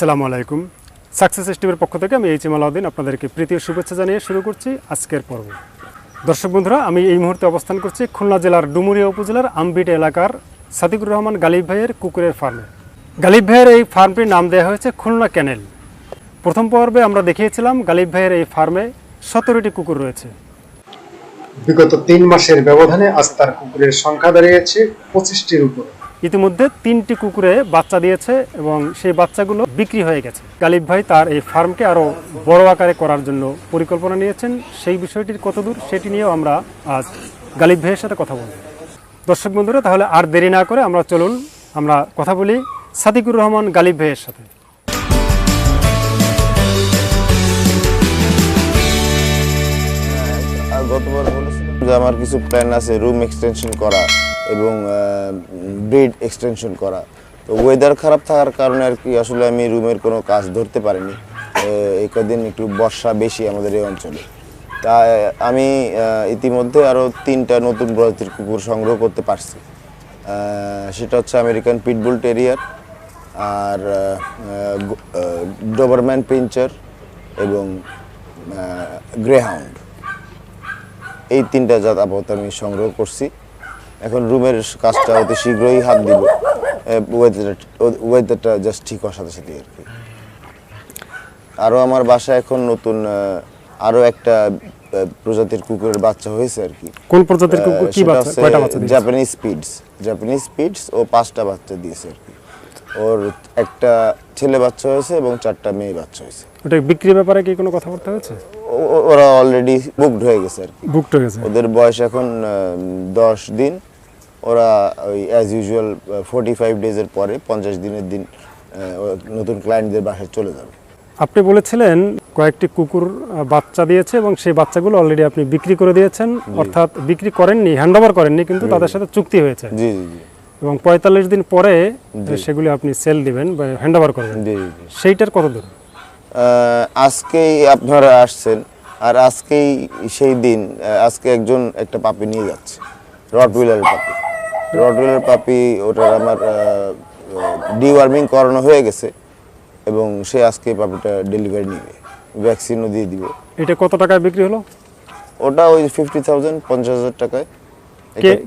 আসসালামু আলাইকুম। সাকসেস টিভির পক্ষ থেকে আমি এইচ এম আলাউদ্দিন আপনাদেরকে প্রীতীয় শুভেচ্ছা জানিয়ে শুরু করছি আজকের পর্ব। দর্শক বন্ধুরা, আমি এই মুহূর্তে অবস্থান করছি খুলনা জেলার ডুমুরিয়া উপজেলার আমবিট এলাকার সাদিকুর রহমান গালিব ভাইয়ের কুকুরের ফার্মে। গালিব ভাইয়ের এই ফার্মটির নাম দেওয়া হয়েছে খুলনা ক্যানেল। প্রথম পর্বে আমরা দেখিয়েছিলাম গালিব ভাইয়ের এই ফার্মে সতেরোটি কুকুর রয়েছে। বিগত তিন মাসের ব্যবধানে আজ তার কুকুরের সংখ্যা দাঁড়িয়েছে পঁচিশটির উপরে। ইতিমধ্যে তিনটি কুকুরে বাচ্চা দিয়েছে এবং সেই বাচ্চাগুলো বিক্রি হয়ে গেছে। গালিব ভাই তার এই ফার্মকে আরও বড় আকারে করার জন্য পরিকল্পনা নিয়েছেন। সেই বিষয়টির কতদূর সেটি নিয়েও আমরা আজ গালিব ভাইয়ের সাথে কথা বলব। দর্শক বন্ধুরা, তাহলে আর দেরি না করে আমরা চলুন, আমরা কথা বলি সাদিকুর রহমান গালিব ভাইয়ের সাথে। আর গতবার বলেছিলাম যে আমার কিছু প্ল্যান আছে রুম এক্সটেনশন করা। এবং ব্রিড এক্সটেনশন করা। তো ওয়েদার খারাপ থাকার কারণে আর কি আসলে আমি রুমের কোনো কাজ ধরতে পারিনি। এই কদিন একটু বর্ষা বেশি আমাদের এই অঞ্চলে। তা, আমি ইতিমধ্যে আরও তিনটা নতুন প্রজাতির কুকুর সংগ্রহ করতে পারছি। সেটা হচ্ছে আমেরিকান পিটবুল টেরিয়ার আর ডোবারম্যান পিঞ্চার এবং গ্রেহাউন্ড এই তিনটা জাত আপাতত আমি সংগ্রহ করছি। এখন রুমের কাজটা অতি শীঘ্রই হাত দিব। ওয়েদারটা জাস্ট ঠিক হওয়ার সাথে সাথে আর কি। আরও আমার বাসায় এখন নতুন আরও একটা প্রজাতির কুকুরের বাচ্চা হয়েছে আর কি। কোন প্রজাতির কুকুর? কি বাচ্চা? কয়টা বাচ্চা দিয়েছে? জাপানিজ স্পিডস জাপানিজ স্পিডস ও পাঁচটা বাচ্চা দিয়েছে আর কি। ওর একটা ছেলে বাচ্চা হয়েছে এবং চারটা মেয়ে বাচ্চা হয়েছে। ওটা বিক্রির ব্যাপারে কি কোনো কথাবার্তা হয়েছে? ওরা অলরেডি বুকড হয়ে গেছে আর কি। বুকড হয়ে গেছে। ওদের বয়স এখন দশ দিন। ওরা ওই অ্যাজ ইউজুয়াল ফোর্টি ফাইভ ডেজের পরে পঞ্চাশ দিনের দিন নতুন ক্লায়েন্টদের বাসায় চলে যাবে। আপনি বলেছিলেন কয়েকটি কুকুর বাচ্চা দিয়েছে এবং সেই বাচ্চাগুলো অলরেডি আপনি বিক্রি করে দিয়েছেন। অর্থাৎ বিক্রি করেননি হ্যান্ড ওভার করেননি কিন্তু তাদের সাথে চুক্তি হয়েছে। জি জি জি। এবং পঁয়তাল্লিশ দিন পরে সেগুলি আপনি সেল দিবেন বা হ্যান্ড ওভার করবেন সেইটার কত দূর? আজকেই আপনারা আসছেন আর আজকেই সেই দিন আজকে একজন একটা পাপি নিয়ে যাচ্ছে রটউইলার পাপি। রটউইলার পাপি ওটার আমার ডিওয়ার্মিং করানো হয়ে গেছে এবং সে আজকে পাপিটা ডেলিভারি নিবে ভ্যাকসিনও দিয়ে দিব। এটা কত টাকায় বিক্রি হলো? ওটা ওই ফিফটি থাউজেন্ড পঞ্চাশ হাজার টাকায়।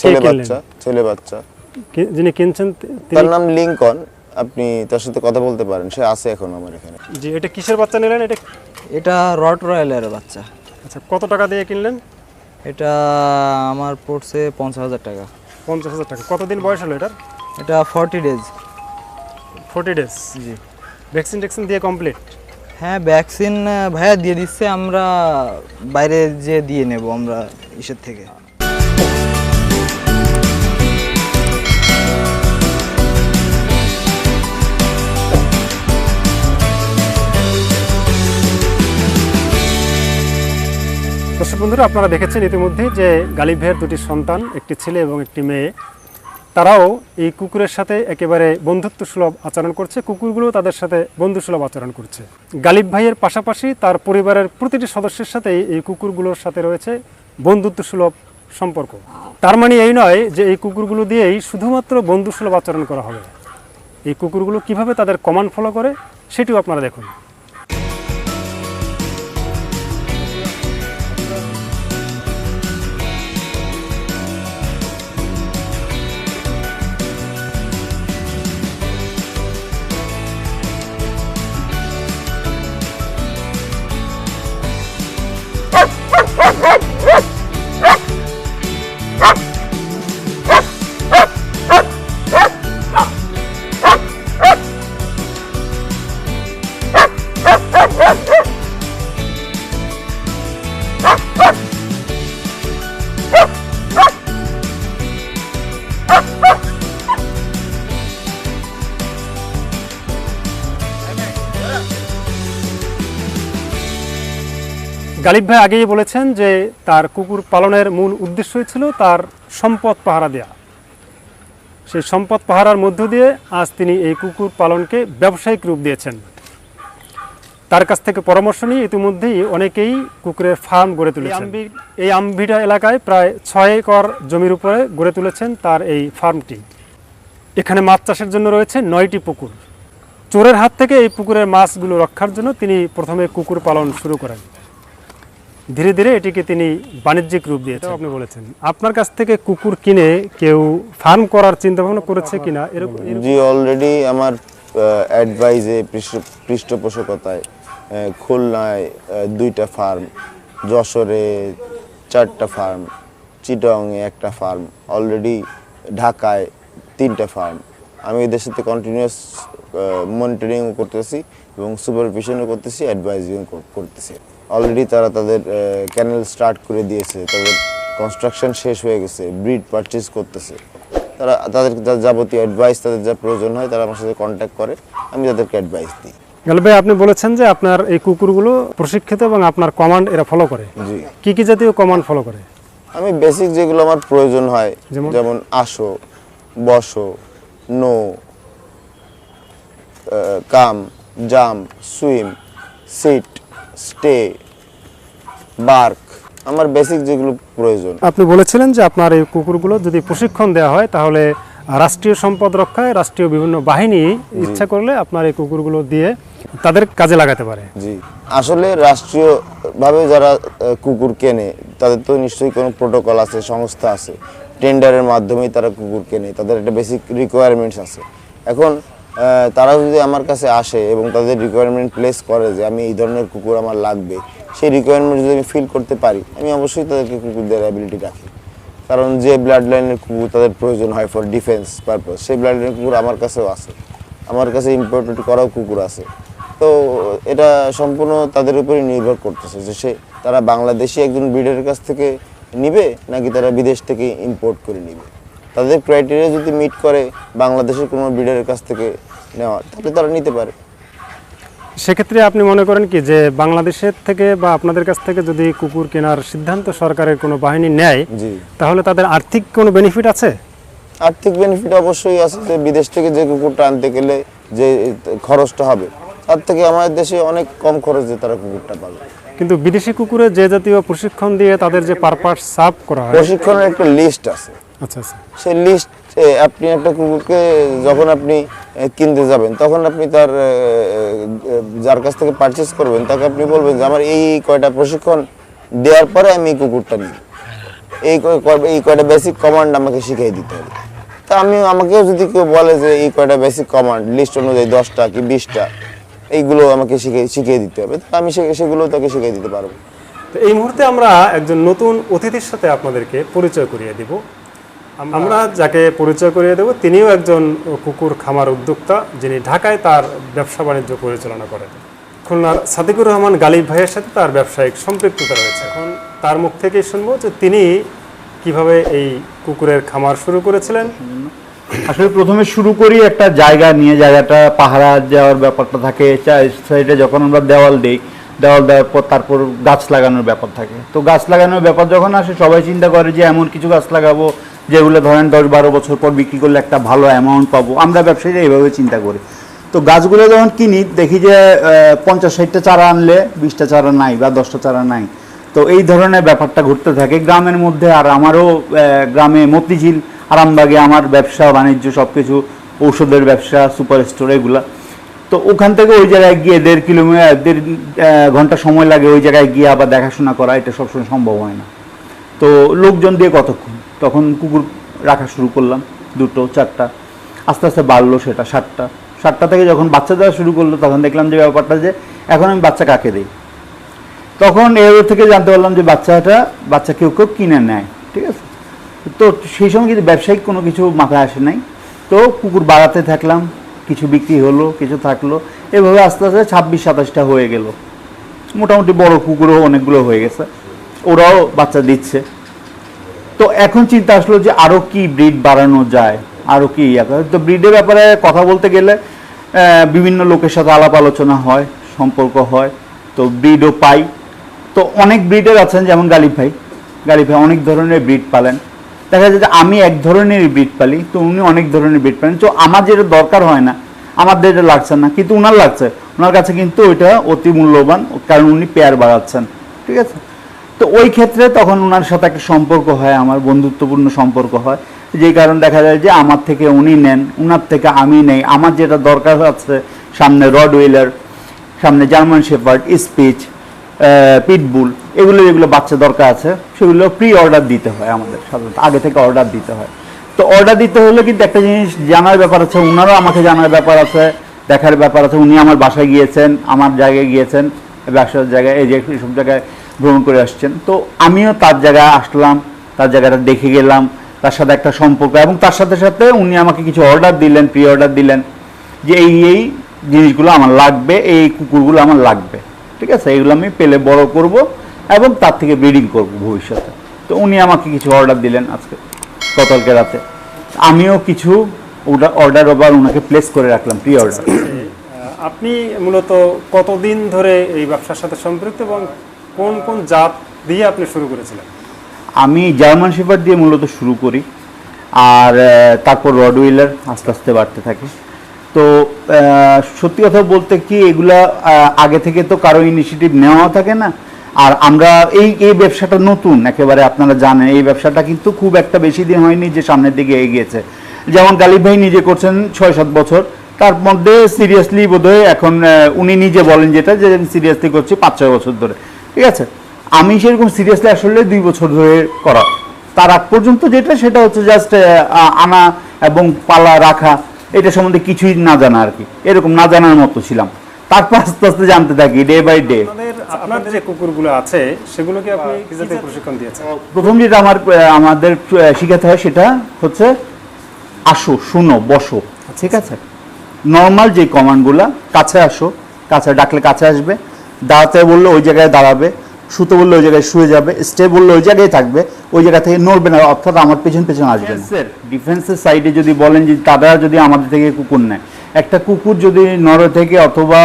ছেলে বাচ্চা ছেলে বাচ্চা। যিনি কিনছেন তার নাম লিঙ্কন আপনি তার সাথে কথা বলতে পারেন সে আছে এখন আমার এখানে। জি এটা কিসের বাচ্চা নিলেন? এটা এটা রট রয়্যালের বাচ্চা। আচ্ছা কত টাকা দিয়ে কিনলেন? এটা আমার পড়ছে পঞ্চাশ হাজার টাকা। পঞ্চাশ হাজার টাকা। কতদিন বয়স হলো এটার? এটা ফর্টি ডেজ ফর্টি ডেজ জি। ভ্যাকসিন ট্যাকসিন দিয়ে কমপ্লিট হ্যাঁ ভ্যাকসিন ভাইয়া দিয়ে দিচ্ছে আমরা বাইরে যে দিয়ে নেব আমরা ইসের থেকে। দর্শক বন্ধুরা, আপনারা দেখেছেন ইতিমধ্যে যে গালিব ভাইয়ের দুটি সন্তান, একটি ছেলে এবং একটি মেয়ে, তারাও এই কুকুরের সাথে একেবারে বন্ধুত্ব সুলভ আচরণ করছে। কুকুরগুলো তাদের সাথে বন্ধু সুলভ আচরণ করছে। গালিব ভাইয়ের পাশাপাশি তার পরিবারের প্রতিটি সদস্যের সাথেই এই কুকুরগুলোর সাথে রয়েছে বন্ধুত্ব সুলভ সম্পর্ক। তার মানে এই নয় যে এই কুকুরগুলো দিয়েই শুধুমাত্র বন্ধু সুলভ আচরণ করা হবে। এই কুকুরগুলো কীভাবে তাদের কমান্ড ফলো করে, সেটিও আপনারা দেখুন। গালিব ভাই আগেই বলেছেন যে তার কুকুর পালনের মূল উদ্দেশ্যই ছিল তার সম্পদ পাহারা দেয়া। সেই সম্পদ পাহারার মধ্য দিয়ে আজ তিনি এই কুকুর পালনকে ব্যবসায়িক রূপ দিয়েছেন। তার কাছ থেকে পরামর্শ নিয়ে ইতিমধ্যেই অনেকেই কুকুরের ফার্ম গড়ে তুলেছেন। এই আমভিটা এলাকায় প্রায় ছয় একর জমির উপরে গড়ে তুলেছেন তার এই ফার্মটি। এখানে মাছ চাষের জন্য রয়েছে নয়টি পুকুর। চোরের হাত থেকে এই পুকুরের মাছগুলো রক্ষার জন্য তিনি প্রথমে কুকুর পালন শুরু করেন। ধীরে ধীরে এটিকে তিনি বাণিজ্যিক রূপ দিয়েছেন। আপনি বলেছেন। আপনার কাছ থেকে কুকুর কিনে কেউ ফার্ম করার চিন্তা ভাবনা করেছে কিনা? এরকম জি অলরেডি আমার অ্যাডভাইজে পৃষ্ঠপোষকতায় খুলনায় দুইটা ফার্ম যশোরে চারটা ফার্ম চিটংয়ে একটা ফার্ম অলরেডি ঢাকায় তিনটা ফার্ম আমি এদের সাথে কন্টিনিউয়াস মনিটরিংও করতেছি এবং সুপারভিশনও করতেছি অ্যাডভাইজিং করতেছি। অলরেডি তারা তাদের ক্যানেল স্টার্ট করে দিয়েছে। তাদের কনস্ট্রাকশন শেষ হয়ে গেছে ব্রিড পারচেজ করতেছে। তারা তাদের যা যাবতীয় অ্যাডভাইস তাদের যা প্রয়োজন হয় তারা আমার সাথে কন্ট্যাক্ট করে আমি তাদেরকে অ্যাডভাইস দিই। গালিব ভাই আপনি বলেছেন যে আপনার এই কুকুরগুলো প্রশিক্ষিত এবং আপনার কমান্ড এরা ফলো করে। জি। কি কি জাতীয় কমান্ড ফলো করে? আমি বেসিক যেগুলো আমার প্রয়োজন হয় যেমন? যেমন আসো বসো no come jump swim sit stay bark আমার বেসিক যেগুলো প্রয়োজন। আপনি বলেছিলেন যে আপনার এই কুকুরগুলো যদি প্রশিক্ষণ দেওয়া হয় তাহলে রাষ্ট্রীয় সম্পদ রক্ষায় রাষ্ট্রীয় বিভিন্ন বাহিনী ইচ্ছা করলে আপনার এই কুকুরগুলো দিয়ে তাদের কাজে লাগাতে পারে। জি। আসলে রাষ্ট্রীয়ভাবে যারা কুকুর কেনে তাদের তো নিশ্চয়ই কোনো প্রোটোকল আছে সংস্থা আছে। টেন্ডারের মাধ্যমেই তারা কুকুর কেনে তাদের একটা বেসিক রিকোয়ারমেন্টস আছে। এখন তারা যদি আমার কাছে আসে এবং তাদের রিকোয়ারমেন্ট প্লেস করে যে আমি এই ধরনের কুকুর আমার লাগবে, সেই রিকোয়ারমেন্ট যদি আমি ফিল করতে পারি, আমি অবশ্যই তাদেরকে কুকুর দেওয়ার অ্যাবিলিটি রাখি। কারণ যে ব্লাড লাইনের কুকুর তাদের প্রয়োজন হয় ফর ডিফেন্স পারপাস সেই ব্লাড লাইনের কুকুর আমার কাছেও আছে। আমার কাছে ইম্পোর্টেড করাও কুকুর আছে। তো এটা সম্পূর্ণ তাদের উপরই নির্ভর করতেছে যে সে, তারা বাংলাদেশি একজন ব্রিডের কাছ থেকে নিবে নাকি তারা বিদেশ থেকে ইম্পোর্ট করে নিবে। তাদের ক্রাইটেরিয়া যদি মিট করে বাংলাদেশের কোনো ব্রিডের কাছ থেকে নেওয়ার তাহলে তারা নিতে পারে। সেক্ষেত্রে আপনি মনে করেন কি যে বাংলাদেশের থেকে বা আপনাদের কাছ থেকে যদি কুকুর কেনার সিদ্ধান্ত সরকারের কোনো বাহিনী নেয় জি। তাহলে তাদের আর্থিক কোনো বেনিফিট আছে? আর্থিক বেনিফিট অবশ্যই আছে যে বিদেশ থেকে যে কুকুরটা আনতে গেলে যে খরচটা হবে তার থেকে আমাদের দেশে অনেক কম খরচে তারা কুকুরটা পাবে। কিন্তু বিদেশি কুকুরে যে জাতীয় প্রশিক্ষণ দিয়ে তাদের যে পারপাস সাফ করা হয় প্রশিক্ষণের একটা লিস্ট আছে। আচ্ছা আচ্ছা। সেই লিস্ট আপনি একটা কুকুরকে যখন আপনি কিনতে যাবেন, তখন আপনি তার যার কাছ থেকে পারচেস করবেন, তাকে আপনি বলবেন যে, আমার এই কয়টা প্রশিক্ষণ দেওয়ার পরে আমি এই কুকুরটা নিই এই এই কয়টা বেসিক কমান্ড আমাকে শিখিয়ে দিতে হবে। তা আমি আমাকেও যদি কেউ বলে যে, এই কয়টা বেসিক কমান্ড লিস্ট অনুযায়ী দশটা কি বিশটা? এইগুলো আমাকে শিখে শিখিয়ে দিতে হবে। তা আমি সেগুলো তাকে শিখিয়ে দিতে পারব। তো এই মুহূর্তে আমরা একজন নতুন অতিথির সাথে আপনাদেরকে পরিচয় করিয়ে দিব। আমরা যাকে পরিচয় করিয়ে দেব তিনিও একজন কুকুর খামার উদ্যোক্তা যিনি ঢাকায় তার ব্যবসা বাণিজ্য পরিচালনা করেন। খুলনার সাদিকুর রহমান গালিব ভাইয়ের সাথে তার ব্যবসায়িক সম্পৃক্ততা রয়েছে। এখন তার মুখ থেকেই শুনব যে তিনি কীভাবে এই কুকুরের খামার শুরু করেছিলেন। আসলে প্রথমে শুরু করি একটা জায়গা নিয়ে জায়গাটা পাহারা দেওয়ার ব্যাপারটা থাকে। সাইডে যখন আমরা দেওয়াল দিই দেওয়াল দেওয়ার পর তারপর গাছ লাগানোর ব্যাপার থাকে। তো গাছ লাগানোর ব্যাপার যখন আসে সবাই চিন্তা করে যে এমন কিছু গাছ লাগাবো যেগুলো ধরেন দশ বারো বছর পর বিক্রি করলে একটা ভালো অ্যামাউন্ট পাবো। আমরা ব্যবসায়ীরা এইভাবে চিন্তা করি। তো গাছগুলো যখন কিনি, দেখি যে পঞ্চাশ ষাটটা চারা আনলে বিশটা চারা নাই বা দশটা চারা নাই। তো এই ধরনের ব্যাপারটা ঘুরতে থাকে। গ্রামের মধ্যে আর আমারও গ্রামে মতিঝিল, আরামবাগে আমার ব্যবসা, বাণিজ্য সব কিছু ঔষধের ব্যবসা সুপার স্টোর এগুলা। তো ওখান থেকে ওই জায়গায় গিয়ে দেড় কিলোমিটার দেড় ঘণ্টা সময় লাগে ওই জায়গায় গিয়ে আবার দেখাশোনা করা। এটা সবসময় সম্ভব হয় না। তো লোকজন দিয়ে কতক্ষণ? তখন কুকুর রাখা শুরু করলাম, দুটো, চারটা। আস্তে আস্তে বাড়লো সেটা, সাতটা। সাতটা থেকে যখন বাচ্চা দেওয়া শুরু করল, তখন দেখলাম যে ব্যাপারটা যে এখন আমি বাচ্চা কাকে দিই? তখন এর থেকে জানতে পারলাম যে বাচ্চাটা, বাচ্চা কেউ কেউ কিনে নেয়, ঠিক আছে? তো সেই সময় কিন্তু ব্যবসায়িক কোনো কিছু মাথায় আসে নাই। তো কুকুর বাড়াতে থাকলাম, কিছু বিক্রি হলো, কিছু থাকল। এভাবে আস্তে আস্তে ছাব্বিশ, সাতাশটা হয়ে গেল। মোটামুটি বড় কুকুরও অনেকগুলো হয়ে গেছে। ওরাও বাচ্চা দিচ্ছে। তো এখন চিন্তা আসলো যে আরও কি ব্রিড বাড়ানো যায় আরও কি তো ব্রিডের ব্যাপারে কথা বলতে গেলে বিভিন্ন লোকের সাথে আলাপ আলোচনা হয়, সম্পর্ক হয়, তো ব্রিডও পাই। তো অনেক ব্রিডের আছেন, যেমন গালিব ভাই। গালিব ভাই অনেক ধরনের ব্রিড পালেন। দেখা যায় যে আমি এক ধরনের ব্রিড পালি, তো উনি অনেক ধরনের ব্রিড পালেন। তো আমার যেটা দরকার হয় না, আমাদের এটা লাগছে না, কিন্তু উনার লাগছে। ওনার কাছে কিন্তু ওইটা অতি মূল্যবান, কারণ উনি পেয়ার বাড়াচ্ছেন, ঠিক আছে? তো ওই ক্ষেত্রে তখন ওনার সাথে একটা সম্পর্ক হয়, আমার বন্ধুত্বপূর্ণ সম্পর্ক হয়। যেই কারণ দেখা যায় যে আমার থেকে উনি নেন ওনার থেকে আমি নেই। আমার যেটা দরকার আছে, সামনে রড হুইলার, সামনে জার্মান শেফার্ড স্পিচ পিটবুল, এগুলো যেগুলো বাচ্চা দরকার আছে, সেগুলো প্রি অর্ডার দিতে হয় আমাদের সাধারণত, আগে থেকে অর্ডার দিতে হয়। তো অর্ডার দিতে হলে কিন্তু একটা জিনিস জানার ব্যাপার আছে ওনারও আমাকে জানার ব্যাপার আছে, দেখার ব্যাপার আছে। উনি আমার বাসায় গিয়েছেন, আমার জায়গায় গিয়েছেন ব্যবসার জায়গায়, এই যে সব জায়গায় ভ্রমণ করে আসছেন। তো আমিও তার জায়গায় আসলাম, তার জায়গাটা দেখে গেলাম, তার সাথে একটা সম্পর্ক এবং তার সাথে সাথে উনি আমাকে কিছু অর্ডার দিলেন প্রি অর্ডার দিলেন যে এই এই জিনিসগুলো আমার লাগবে, এই কুকুরগুলো আমার লাগবে। ঠিক আছে? এগুলো আমি পেলে বড় করব এবং তার থেকে ব্রিডিং করব ভবিষ্যতে। তো উনি আমাকে কিছু অর্ডার দিলেন আজকে, গতকালকে রাতে। আমিও কিছু অর্ডার আবার ওনাকে প্লেস করে রাখলাম প্রি অর্ডার আপনি মূলত কতদিন ধরে এই ব্যবসার সাথে সম্পৃক্ত এবং কোন কোন জাত দিয়ে আপনি শুরু করেছিলেন? আমি জার্মান শেফার্ড দিয়ে মূলত শুরু করি, আর তারপর রডউইলার আস্তে আস্তে বাড়তে থাকে। তো সত্যি কথা বলতে কি, এগুলা আগে থেকে তো কারও ইনিশিয়েটিভ নেওয়া থাকে না। আর আমরা এই এই ব্যবসাটা নতুন, একেবারে আপনারা জানেন, এই ব্যবসাটা কিন্তু খুব একটা বেশি দিন হয়নি যে সামনের দিকে এগিয়েছে। যেমন গালিব ভাই নিজে করছেন ছয় সাত বছর, তার মধ্যে সিরিয়াসলি বোধহয় এখন উনি নিজে বলেন যেটা, যে সিরিয়াসলি করছি পাঁচ ছয় বছর ধরে। ঠিক আছে? আমি সেরকম সিরিয়াসলি আসলে দুই বছর ধরে করা। তার আগ পর্যন্ত যেটা সেটা হচ্ছে জাস্ট আনা এবং পালা রাখা এটা সম্বন্ধে কিছুই না জানা আর কি। এরকম না জানার মতো ছিলাম। তারপর আস্তে আস্তে জানতে থাকি ডে বাই ডে আপনার যে কুকুরগুলো আছে সেগুলোকে আপনি কি জাতীয় প্রশিক্ষণ দিয়েছেন। প্রথম যেটা আমার আমাদের শিখাতে হয় সেটা হচ্ছে আসো শুনো বসো। ঠিক আছে? নর্মাল যে কমান্ডগুলো কাছে আসো কাছে ডাকলে কাছে আসবে। দাঁড়াতে বললে ওই জায়গায় দাঁড়াবে, শুতে বললে ওই জায়গায় শুয়ে যাবে স্টে বললে ওই জায়গায় থাকবে, ওই জায়গা থেকে নড়বে না, অর্থাৎ আমার পেছন পেছন আসবে স্যার ডিফেন্সের সাইডে যদি বলেন যে তারা যদি আমাদের থেকে কুকুর নেয়, একটা কুকুর যদি নরওয়ে থেকে অথবা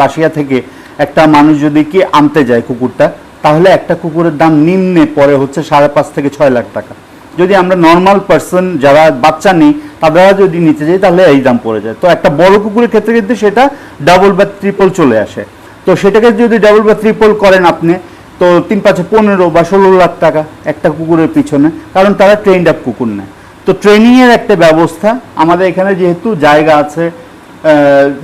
রাশিয়া থেকে একটা মানুষ যদি কি আনতে যায় কুকুরটা, তাহলে একটা কুকুরের দাম নিম্নে পরে হচ্ছে সাড়ে পাঁচ থেকে ছয় লাখ টাকা। যদি আমরা নর্মাল পার্সন যারা বাচ্চা নেই তারা যদি নিতে যাই, তাহলে এই দাম পড়ে যায়। তো একটা বড় কুকুরের ক্ষেত্রে কিন্তু সেটা ডাবল বা ট্রিপল চলে আসে। তো সেটাকে যদি ডাবল বা ট্রিপল করেন আপনি, তো তিন পাঁচে পনেরো বা ষোলো লাখ টাকা একটা কুকুরের পিছনে, কারণ তারা ট্রেন্ড আপ কুকুর নেয় তো ট্রেনিংয়ের একটা ব্যবস্থা, আমাদের এখানে যেহেতু জায়গা আছে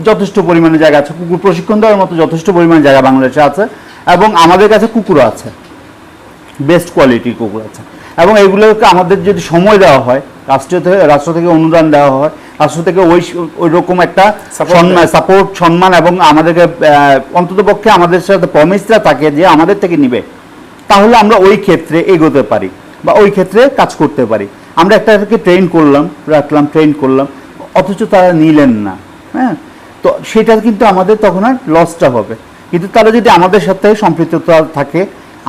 যথেষ্ট পরিমাণে জায়গা আছে, কুকুর প্রশিক্ষণ দেওয়ার মতো যথেষ্ট পরিমাণে জায়গা বাংলাদেশে আছে, এবং আমাদের কাছে কুকুরও আছে বেস্ট কোয়ালিটির কুকুর আছে। এবং এগুলোকে আমাদের যদি সময় দেওয়া হয়, রাষ্ট্রীয় থেকে রাষ্ট্র থেকে অনুদান দেওয়া হয় রাষ্ট্র থেকে ওই ওই রকম একটা সাপোর্ট সম্মান এবং আমাদেরকে অন্তত পক্ষে আমাদের সাথে প্রমিসটা থাকে যে আমাদের থেকে নিবে। তাহলে আমরা ওই ক্ষেত্রে এগোতে পারি বা ওই ক্ষেত্রে কাজ করতে পারি। আমরা একটাকে ট্রেন করলাম রাখলাম ট্রেন করলাম অথচ তারা নিলেন না হ্যাঁ? তো সেটা কিন্তু আমাদের তখন আর লসটা হবে। কিন্তু তারা যদি আমাদের সাথে সম্পৃক্ততা থাকে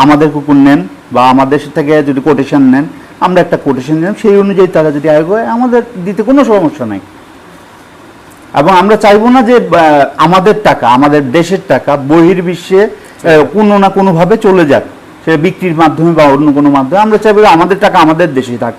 আমাদের কুকুর নেন বা আমাদের থেকে যদি কোটেশন নেন আমরা একটা কোটেশন দিলাম, সেই অনুযায়ী তারা যদি আয়োগ হয় আমাদের দিতে কোনো সমস্যা নাই। এবং আমরা চাইব না যে আমাদের টাকা, আমাদের দেশের টাকা বহির্বিশ্বে কোনো না কোনোভাবে চলে যাক, সে বিক্রির মাধ্যমে বা অন্য কোনো মাধ্যমে। আমরা চাইব আমাদের টাকা আমাদের দেশেই থাক।